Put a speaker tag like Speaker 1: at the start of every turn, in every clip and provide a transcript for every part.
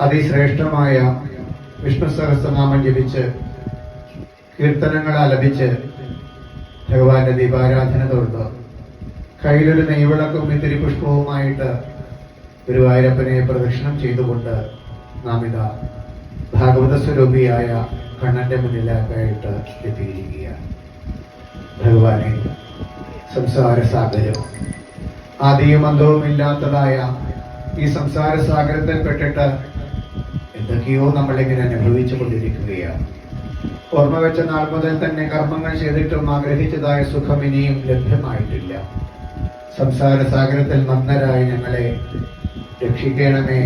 Speaker 1: അതിശ്രേഷ്ഠമായ വിഷ്ണു സഹസ്രനാമം ജപിച്ച് കീർത്തനങ്ങൾ ആലപിച്ച് ഭഗവാന്റെ ദീപാരാധന തൊഴുത്. കയ്യിലൊരു നെയ്വിളക്കും ഇത്തിരി പുഷ്പവുമായിട്ട് ഗുരുവായൂരപ്പനെ പ്രദക്ഷിണം ചെയ്തുകൊണ്ട് നാം ഇതാ ഭാഗവത സ്വരൂപിയായ കണ്ണന്റെ മുന്നിലാക്കായിട്ട് എത്തിയിരിക്കുകയാണ്. ഭഗവാനെ സംസാര സാഗരം. ആദിയും അന്തവുമില്ലാത്തതായ ഈ സംസാര സാഗരത്തിൽ പെട്ടിട്ട് എന്തൊക്കെയോ നമ്മളിങ്ങനെ അനുഭവിച്ചു കൊണ്ടിരിക്കുകയാണ്. ഓർമ്മ വെച്ച നാൾ മുതൽ തന്നെ കർമ്മങ്ങൾ ചെയ്തിട്ടും ആഗ്രഹിച്ചതായ സുഖം ഇനിയും ലഭ്യമായിട്ടില്ല. സംസാര സാഗരത്തിൽ മഗ്നരായി ഞങ്ങളെ രക്ഷിക്കണമേ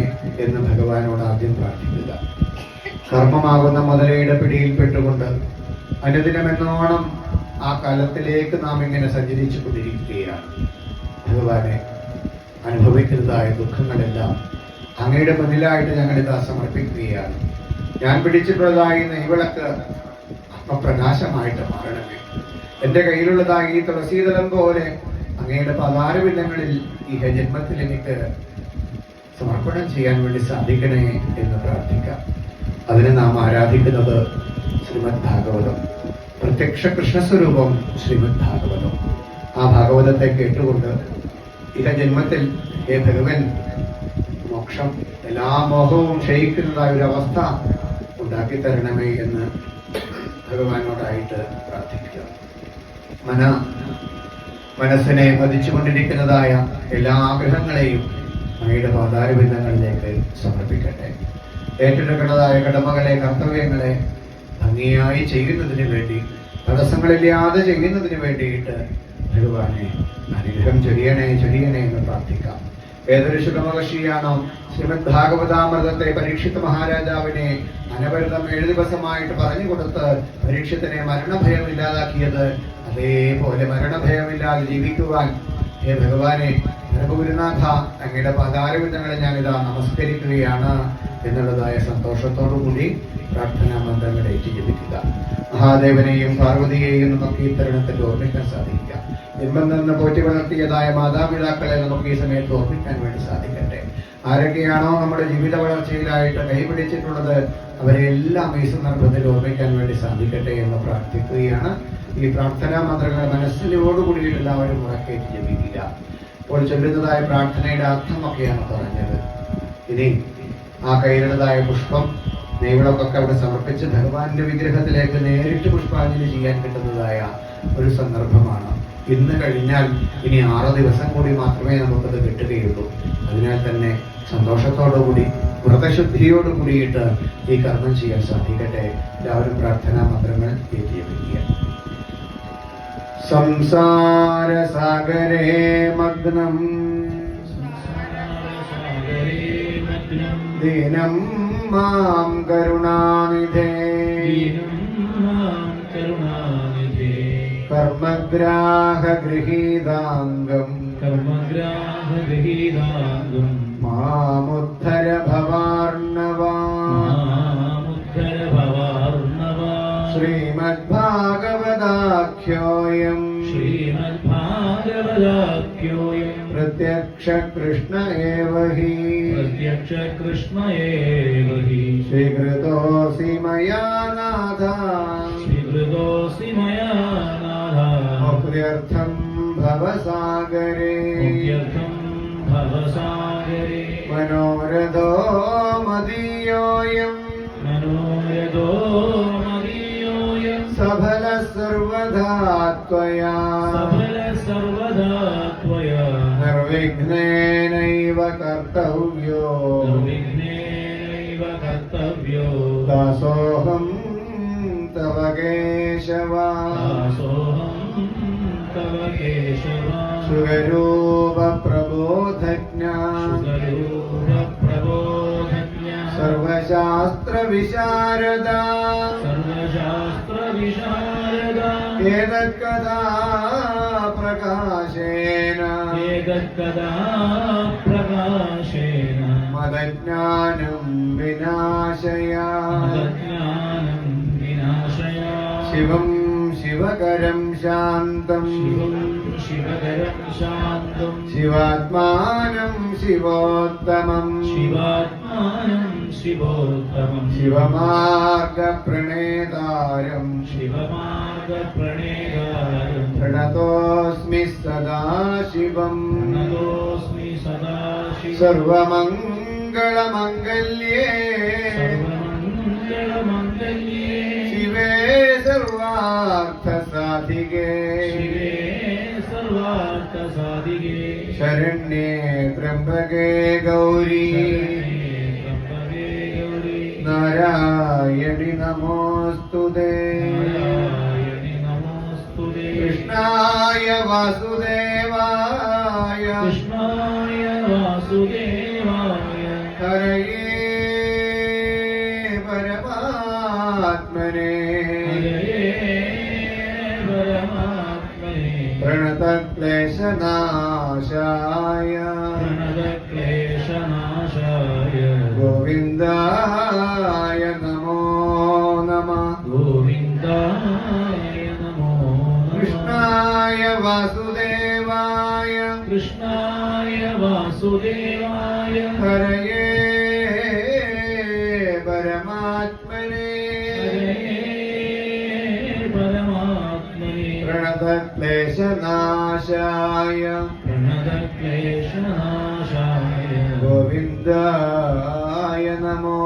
Speaker 1: എന്ന് ഭഗവാനോട് ആദ്യം പ്രാർത്ഥിക്കുക. കർമ്മമാകുന്ന മുതലയുടെ പിടിയിൽപ്പെട്ടുകൊണ്ട് അനുദിനമെന്നോണം ആ കാലത്തിലേക്ക് നാം ഇങ്ങനെ സഞ്ചരിച്ചു കൊണ്ടിരിക്കുകയാണ് ഭഗവാനെ അനുഭവിക്കുന്നതായ ദുഃഖങ്ങളെല്ലാം അങ്ങയുടെ മുന്നിലായിട്ട് ഇത് സമർപ്പിക്കുകയാണ്? ഞാൻ പിടിച്ചിട്ടുള്ളതായ നെയ്വിളക്ക് ആത്മപ്രകാശമായിട്ട് മാറണമേ. എന്റെ കയ്യിലുള്ളതായ ഈ തുളസീതലം പോലെ അങ്ങയുടെ പതാരവില്ലങ്ങളിൽ ഈ ജന്മത്തിൽ എനിക്ക് സമർപ്പണം ചെയ്യാൻ വേണ്ടി സാധിക്കണേ എന്ന് പ്രാർത്ഥിക്കാം. അതിനെ നാം ആരാധിക്കുന്നത് ശ്രീമദ് ഭാഗവതം. പ്രത്യക്ഷ കൃഷ്ണസ്വരൂപം ശ്രീമദ് ഭാഗവതം. ആ ഭാഗവതത്തെ കേട്ടുകൊണ്ട് ഇഹ ജന്മത്തിൽ ഹേ ഭഗവൻ മോക്ഷം എല്ലാ മോഹവും ക്ഷയിക്കുന്നതായ ഒരു അവസ്ഥ ഉണ്ടാക്കി തരണമേ എന്ന് ഭഗവാനോടായിട്ട് പ്രാർത്ഥിക്കുക. മന മനസ്സിനെ വധിച്ചുകൊണ്ടിരിക്കുന്നതായ എല്ലാ ആഗ്രഹങ്ങളെയും അങ്ങയുടെ പാതാരബിന്ദങ്ങളിലേക്ക് സമർപ്പിക്കട്ടെ. ഏറ്റെടുക്കുന്നതായ കടമകളെ കർത്തവ്യങ്ങളെ ഭംഗിയായി ചെയ്യുന്നതിന് വേണ്ടി തടസ്സങ്ങളില്ലാതെ ചെയ്യുന്നതിന് വേണ്ടിയിട്ട് ഭഗവാനെ അനുഗ്രഹം ചൊരിയണേ ചൊരിയണേ എന്ന് പ്രാർത്ഥിക്കാം. ഏതൊരു ശുഭമഹർഷിയാണോ ശ്രീമദ് ഭാഗവതാമൃതത്തെ പരീക്ഷിത മഹാരാജാവിനെ അനവരതം ഏഴു ദിവസമായിട്ട് പറഞ്ഞു കൊടുത്ത് പരീക്ഷത്തിനെ മരണഭയം ഇല്ലാതാക്കിയത് അതേപോലെ മരണഭയമില്ലാതെ ജീവിക്കുവാൻ ഹേ ഭഗവാനെ ഗുരുനാഥ അങ്ങയുടെ പതാരവിധങ്ങളെ ഞാനിതാ നമസ്കരിക്കുകയാണ് എന്നുള്ളതായ സന്തോഷത്തോടു കൂടി പ്രാർത്ഥനാ മന്ത്രങ്ങൾ ഏറ്റു മഹാദേവനെയും പാർവതിയെയും നമുക്ക് ഈ തരുണത്തിൽ ഓർമ്മിക്കാൻ സാധിക്കുക. ജന്മം നിന്ന് പോറ്റി വളർത്തിയതായ മാതാപിതാക്കളെ നമുക്ക് ഈ സമയത്ത് ഓർമ്മിക്കാൻ വേണ്ടി സാധിക്കട്ടെ. ആരൊക്കെയാണോ നമ്മുടെ ജീവിത വളർച്ചയിലായിട്ട് കൈപിടിച്ചിട്ടുള്ളത് അവരെ എല്ലാം ഈ സന്ദർഭത്തിൽ ഓർമ്മിക്കാൻ വേണ്ടി സാധിക്കട്ടെ എന്ന് പ്രാർത്ഥിക്കുകയാണ്. ഈ പ്രാർത്ഥനാ മന്ത്രങ്ങൾ മനസ്സിലോടുകൂടിയിട്ട് എല്ലാവരും ഉറക്കേറ്റ് ജപിക്കുക. ഇപ്പോൾ ചൊല്ലുന്നതായ പ്രാർത്ഥനയുടെ അർത്ഥമൊക്കെയാണ് പറഞ്ഞത്. ഇനി ആ കയ്യിലുള്ളതായ പുഷ്പം നെയ്വിളക്കൊക്കെ അവിടെ സമർപ്പിച്ച് ഭഗവാന്റെ വിഗ്രഹത്തിലേക്ക് നേരിട്ട് പുഷ്പാഞ്ജലി ചെയ്യാൻ കിട്ടുന്നതായ ഒരു സന്ദർഭമാണ്. ഇന്ന് കഴിഞ്ഞാൽ ഇനി ആറ് ദിവസം കൂടി മാത്രമേ നമുക്കത് കിട്ടുകയുള്ളൂ. അതിനാൽ തന്നെ സന്തോഷത്തോടുകൂടി വ്രതശുദ്ധിയോടുകൂടിയിട്ട് ഈ കർമ്മം ചെയ്യാൻ സാധിക്കട്ടെ. എല്ലാവരും പ്രാർത്ഥനാ മന്ത്രങ്ങൾ സംസാര സംസാരസാഗരേ മഗ്നം. ദീനം മാം കരുണാനിധേ. കർമ്മഗ്രാഹഗൃഹീതാംഗം.
Speaker 2: കർമ്മഗ്രാഹഗീതാംഗം
Speaker 1: മാമുദ്ധര ഭവാർണവാ
Speaker 2: മാമുദ്ധരഭവാർണവാ.
Speaker 1: ശ്രീമദ്ഭാഗവതാഖ്യോയം.
Speaker 2: ശ്രീമദ്ഭാഗവതാഖ്യോയം.
Speaker 1: പ്രത്യക്ഷ കൃഷ്ണ ഹി
Speaker 2: പ്രത്യക്ഷ കൃഷ്ണയേവ ഹി ശ്രീകൃതോസി भव्यर्थं भवसागरे।
Speaker 1: भवसागरे। मनोरथो मदीयोऽयं।
Speaker 2: सफल सर्वधा त्वया।
Speaker 1: सफल सर्वदा
Speaker 2: त्वया। निर्विघ्नेनैव
Speaker 1: कर्तव्यो। विघ्नेनैव कर्तव्यो।
Speaker 2: दासोऽहं तव केशवा।
Speaker 1: സുഖരൂപ പ്രബോധജ്ഞ
Speaker 2: ശുഗരൂപപ്രബോധജ്ഞ
Speaker 1: സർവശാസ്ത്ര വിശാരദ
Speaker 2: സർവശാസ്ത്രവിശാരദ
Speaker 1: ഏതക്കഥാ പ്രകാശേന
Speaker 2: പ്രകാശേന
Speaker 1: മതജ്ഞാനം വിനാശയ. ശിവം ശിവകരം ശാന്തം.
Speaker 2: ശിവം शान्तम् शिवात्मानं
Speaker 1: शिवोत्तमम् शिवात्मानं
Speaker 2: शिवोत्तमम् शिवमार्गप्रणेतारम्
Speaker 1: शिवमार्गप्रणेतारम्
Speaker 2: प्रणतोऽस्मि
Speaker 1: सदा शिवम्
Speaker 2: प्रणतोऽस्मि सदा
Speaker 1: शिवम्
Speaker 2: सर्वमङ्गलमङ्गल्ये
Speaker 1: सर्वमङ्गलमङ्गल्ये शिवे
Speaker 2: सर्वार्थसाधिके शिवे
Speaker 1: ശരണ്യേ ത്രംബകേ ഗൗരീ. നാരായണി നമോസ്തുതേ. കൃഷ്ണായ വാസുദേവായ പ്രണതക്ലേശനാശായ
Speaker 2: പ്രണതക്ലേശനാശായ
Speaker 1: ഗോവിന്ദായ നമോ नमः
Speaker 2: ഗോവിന്ദായ നമോ कृष्णाय
Speaker 1: वासुदेवाय വാസുദേവായ.
Speaker 2: കൃഷ്ണായ വാസുദേവായ.
Speaker 1: ഹരയേ
Speaker 2: क्लेशनाशाय प्रणतक्लेशनाशाय
Speaker 1: गोविन्दाय नमो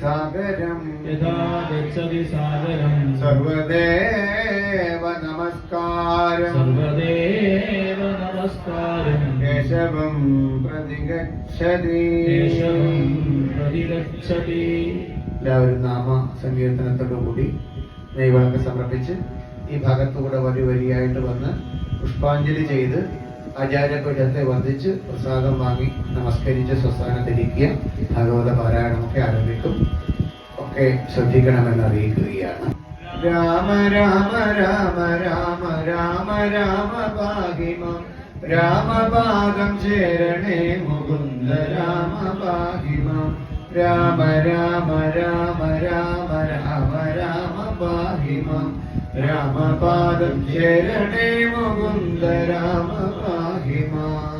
Speaker 1: സാഗരം
Speaker 2: യഥാ ഗച്ഛതി സാഗരം
Speaker 1: സർവദേവ നമസ്കാരം
Speaker 2: സർവദേവ നമസ്കാരം
Speaker 1: കേശവം പ്രതിഗച്ഛതി
Speaker 2: കേശവം പ്രതിഗച്ഛതി
Speaker 1: എല്ലാവരും നാമ സങ്കീർത്തനത്തോടുകൂടി നെയ്വിളക്ക് സമർപ്പിച്ച് ഈ ഭാഗത്തുകൂടെ വരി വരിയായിട്ട് വന്ന് പുഷ്പാഞ്ജലി ചെയ്ത് ആചാര്യപീഠത്തെ വന്ദിച്ച് പ്രസാദം വാങ്ങി നമസ്കരിച്ച് സ്വസ്ഥാനത്തിരിക്കുക ഭഗവത പാരായണമൊക്കെ ആരംഭിക്കും. ഒക്കെ ശ്രദ്ധിക്കണമെന്ന് അറിയിക്കുകയാണ്. രാമ രാമ രാമ രാമ രാമ രാമ പാഹിമം. രാമപാദം ചേരണേ മുകുന്ദ രാമ പാഹിമം. രാമ രാമ രാമ രാമ രാമ രാമ പാഹിമം. രാമപാദം ചേരണേ മുകുന്ദ രാമ പാഹിമം